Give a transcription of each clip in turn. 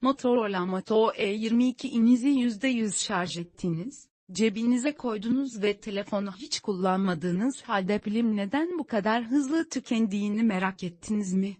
Motorola Moto E22'nizi %100 şarj ettiniz, cebinize koydunuz ve telefonu hiç kullanmadığınız halde pilim neden bu kadar hızlı tükendiğini merak ettiniz mi?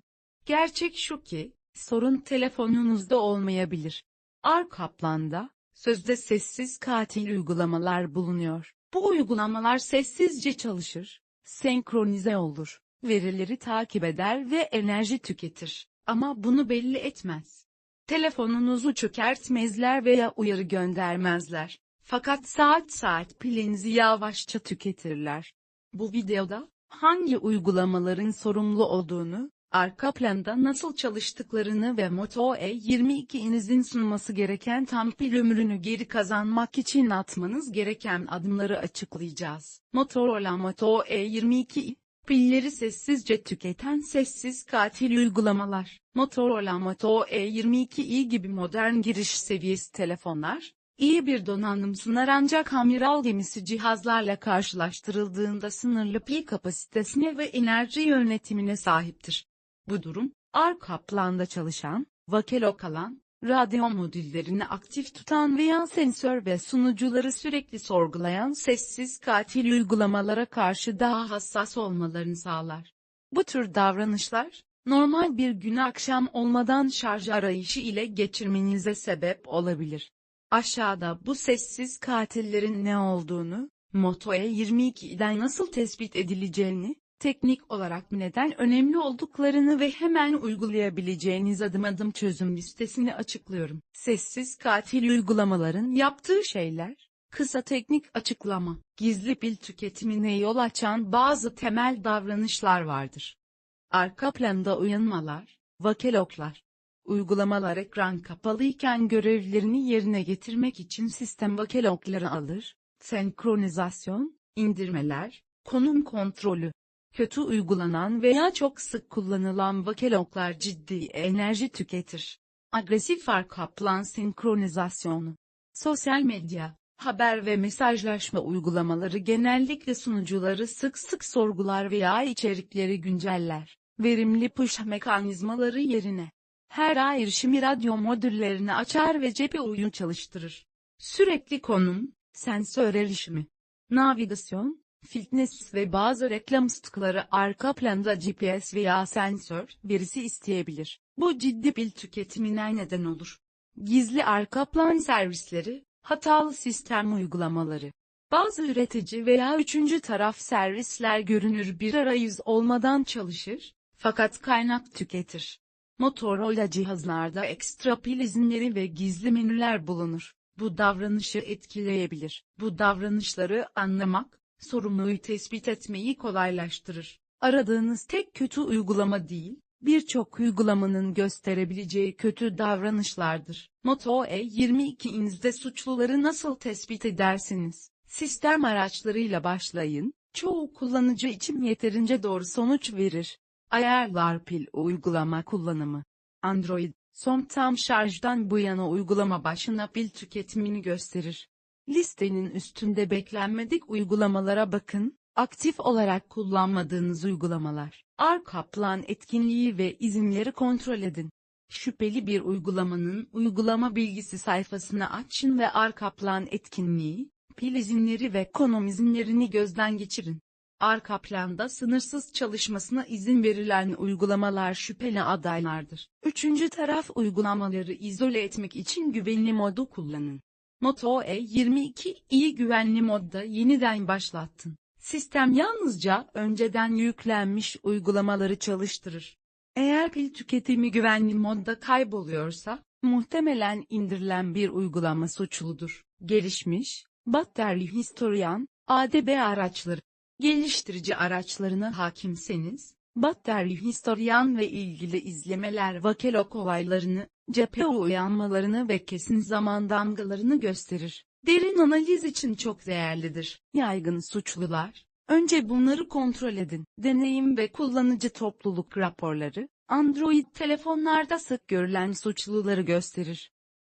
Gerçek şu ki, sorun telefonunuzda olmayabilir. Arka planda, sözde sessiz katil uygulamalar bulunuyor. Bu uygulamalar sessizce çalışır, senkronize olur, verileri takip eder ve enerji tüketir. Ama bunu belli etmez. Telefonunuzu çökertmezler veya uyarı göndermezler. Fakat saat saat pilinizi yavaşça tüketirler. Bu videoda, hangi uygulamaların sorumlu olduğunu, arka planda nasıl çalıştıklarını ve Moto E22'inizin sunması gereken tam pil ömrünü geri kazanmak için atmanız gereken adımları açıklayacağız. Motorola Moto E22 Pilleri sessizce tüketen sessiz katil uygulamalar. Motorola Moto E22i gibi modern giriş seviyesi telefonlar, iyi bir donanım sunar ancak amiral gemisi cihazlarla karşılaştırıldığında sınırlı pil kapasitesine ve enerji yönetimine sahiptir. Bu durum, arka planda çalışan, vakelo kalan, radyo modüllerini aktif tutan veya sensör ve sunucuları sürekli sorgulayan sessiz katil uygulamalara karşı daha hassas olmalarını sağlar. Bu tür davranışlar, normal bir günü akşam olmadan şarj arayışı ile geçirmenize sebep olabilir. Aşağıda bu sessiz katillerin ne olduğunu, Moto E22'den nasıl tespit edileceğini, teknik olarak neden önemli olduklarını ve hemen uygulayabileceğiniz adım adım çözüm listesini açıklıyorum. Sessiz katil uygulamaların yaptığı şeyler, kısa teknik açıklama, gizli pil tüketimine yol açan bazı temel davranışlar vardır. Arka planda uyanmalar, vakeloklar. Uygulamalar ekran kapalıyken görevlerini yerine getirmek için sistem vakelokları alır, senkronizasyon, indirmeler, konum kontrolü, kötü uygulanan veya çok sık kullanılan vakeloklar ciddi enerji tüketir. Agresif arka plan senkronizasyonu. Sosyal medya, haber ve mesajlaşma uygulamaları genellikle sunucuları sık sık sorgular veya içerikleri günceller. Verimli push mekanizmaları yerine her ay erişimi radyo modüllerini açar ve cephe oyun çalıştırır. Sürekli konum, sensör erişimi, navigasyon, fitness ve bazı reklam sıkları arka planda GPS veya sensör verisi isteyebilir. Bu ciddi pil tüketimine neden olur. Gizli arka plan servisleri, hatalı sistem uygulamaları. Bazı üretici veya üçüncü taraf servisler görünür bir arayüz olmadan çalışır, fakat kaynak tüketir. Motorola cihazlarda ekstra pil izinleri ve gizli menüler bulunur. Bu davranışı etkileyebilir. Bu davranışları anlamak, sorumluyu tespit etmeyi kolaylaştırır. Aradığınız tek kötü uygulama değil, birçok uygulamanın gösterebileceği kötü davranışlardır. Moto E22'inizde suçluları nasıl tespit edersiniz? Sistem araçlarıyla başlayın, çoğu kullanıcı için yeterince doğru sonuç verir. Ayarlar pil uygulama kullanımı. Android, son tam şarjdan bu yana uygulama başına pil tüketimini gösterir. Listenin üstünde beklenmedik uygulamalara bakın, aktif olarak kullanmadığınız uygulamalar. Arka plan etkinliği ve izinleri kontrol edin. Şüpheli bir uygulamanın uygulama bilgisi sayfasını açın ve arka plan etkinliği, pil izinleri ve konum izinlerini gözden geçirin. Arka planda sınırsız çalışmasına izin verilen uygulamalar şüpheli adaylardır. Üçüncü taraf uygulamaları izole etmek için güvenli modu kullanın. Moto E22 iyi güvenli modda yeniden başlattın. Sistem yalnızca önceden yüklenmiş uygulamaları çalıştırır. Eğer pil tüketimi güvenli modda kayboluyorsa, muhtemelen indirilen bir uygulama suçludur. Gelişmiş, batarya historian, ADB araçları. Geliştirici araçlarına hakimseniz, batarya historian ve ilgili izlemeler vakelok olaylarını, cephe uyanmalarını ve kesin zaman damgalarını gösterir. Derin analiz için çok değerlidir. Yaygın suçlular, önce bunları kontrol edin. Deneyim ve kullanıcı topluluk raporları, Android telefonlarda sık görülen suçluları gösterir.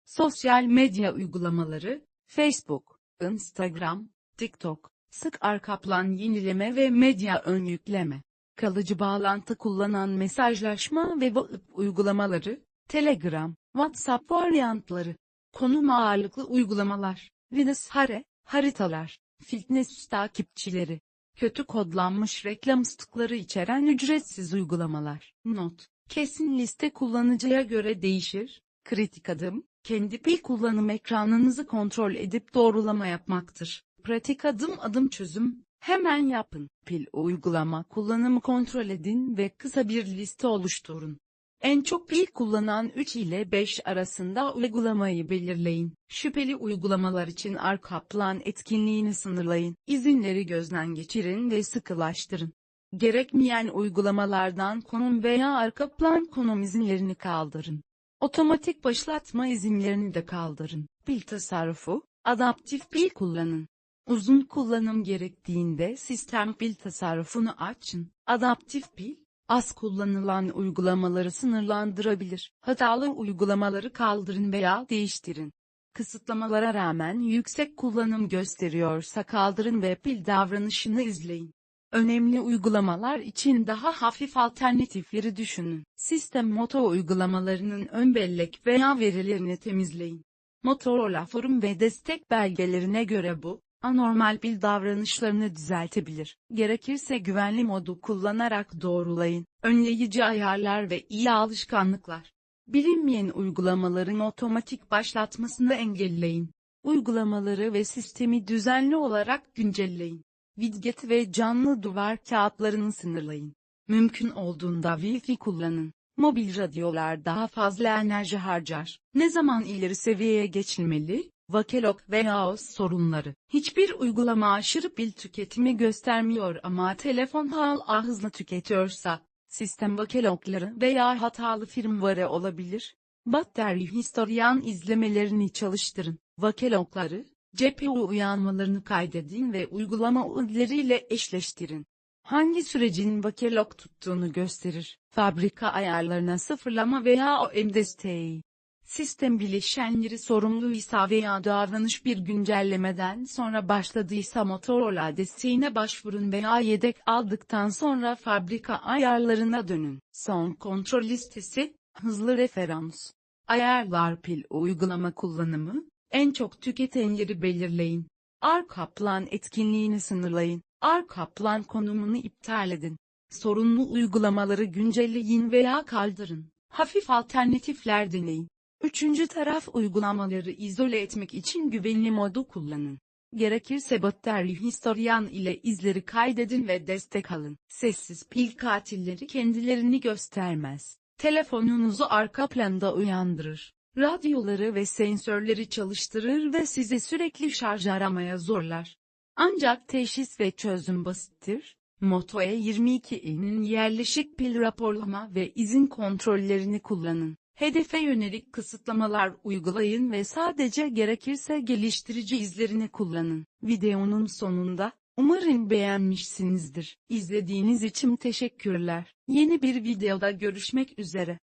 Sosyal medya uygulamaları, Facebook, Instagram, TikTok, sık arka plan yenileme ve medya ön yükleme, kalıcı bağlantı kullanan mesajlaşma ve WhatsApp uygulamaları, Telegram, WhatsApp varyantları, konum ağırlıklı uygulamalar, Vidishare, haritalar, fitness takipçileri, kötü kodlanmış reklam stıkları içeren ücretsiz uygulamalar. Not, kesin liste kullanıcıya göre değişir, kritik adım, kendi pil kullanım ekranınızı kontrol edip doğrulama yapmaktır. Pratik adım adım çözüm, hemen yapın. Pil uygulama kullanımı kontrol edin ve kısa bir liste oluşturun. En çok pil kullanan 3 ile 5 arasında uygulamayı belirleyin. Şüpheli uygulamalar için arka plan etkinliğini sınırlayın. İzinleri gözden geçirin ve sıkılaştırın. Gerekmeyen uygulamalardan konum veya arka plan konum izinlerini kaldırın. Otomatik başlatma izinlerini de kaldırın. Pil tasarrufu, adaptif pil kullanın. Uzun kullanım gerektiğinde sistem pil tasarrufunu açın. Adaptif pil, az kullanılan uygulamaları sınırlandırabilir. Hatalı uygulamaları kaldırın veya değiştirin. Kısıtlamalara rağmen yüksek kullanım gösteriyorsa kaldırın ve pil davranışını izleyin. Önemli uygulamalar için daha hafif alternatifleri düşünün. Sistem Moto uygulamalarının ön bellek veya verilerini temizleyin. Motorola forum ve destek belgelerine göre bu, anormal pil davranışlarını düzeltebilir. Gerekirse güvenli modu kullanarak doğrulayın. Önleyici ayarlar ve iyi alışkanlıklar. Bilinmeyen uygulamaların otomatik başlatmasını engelleyin. Uygulamaları ve sistemi düzenli olarak güncelleyin. Widget ve canlı duvar kağıtlarını sınırlayın. Mümkün olduğunda Wi-Fi kullanın. Mobil radyolar daha fazla enerji harcar. Ne zaman ileri seviyeye geçilmeli? Vakelok veya OS sorunları. Hiçbir uygulama aşırı pil tüketimi göstermiyor ama telefon hala hızlı tüketiyorsa, sistem vakelokları veya hatalı firmware olabilir. Batarya historian izlemelerini çalıştırın. Vakelokları, CPU uyanmalarını kaydedin ve uygulama UID'leriyle eşleştirin. Hangi sürecin vakelok tuttuğunu gösterir. Fabrika ayarlarına sıfırlama veya OEM desteği. Sistem bileşenleri sorumluysa veya davranış bir güncellemeden sonra başladıysa Motorola desteğine başvurun veya yedek aldıktan sonra fabrika ayarlarına dönün. Son kontrol listesi, hızlı referans. Ayarlar pil uygulama kullanımı, en çok tüketenleri belirleyin. Arka plan etkinliğini sınırlayın. Arka plan konumunu iptal edin. Sorunlu uygulamaları güncelleyin veya kaldırın. Hafif alternatifler deneyin. Üçüncü taraf uygulamaları izole etmek için güvenli modu kullanın. Gerekirse batarya historian ile izleri kaydedin ve destek alın. Sessiz pil katilleri kendilerini göstermez. Telefonunuzu arka planda uyandırır. Radyoları ve sensörleri çalıştırır ve sizi sürekli şarj aramaya zorlar. Ancak teşhis ve çözüm basittir. Moto E22'nin yerleşik pil raporlama ve izin kontrollerini kullanın. Hedefe yönelik kısıtlamalar uygulayın ve sadece gerekirse geliştirici izlerini kullanın. Videonun sonunda, umarım beğenmişsinizdir. İzlediğiniz için teşekkürler. Yeni bir videoda görüşmek üzere.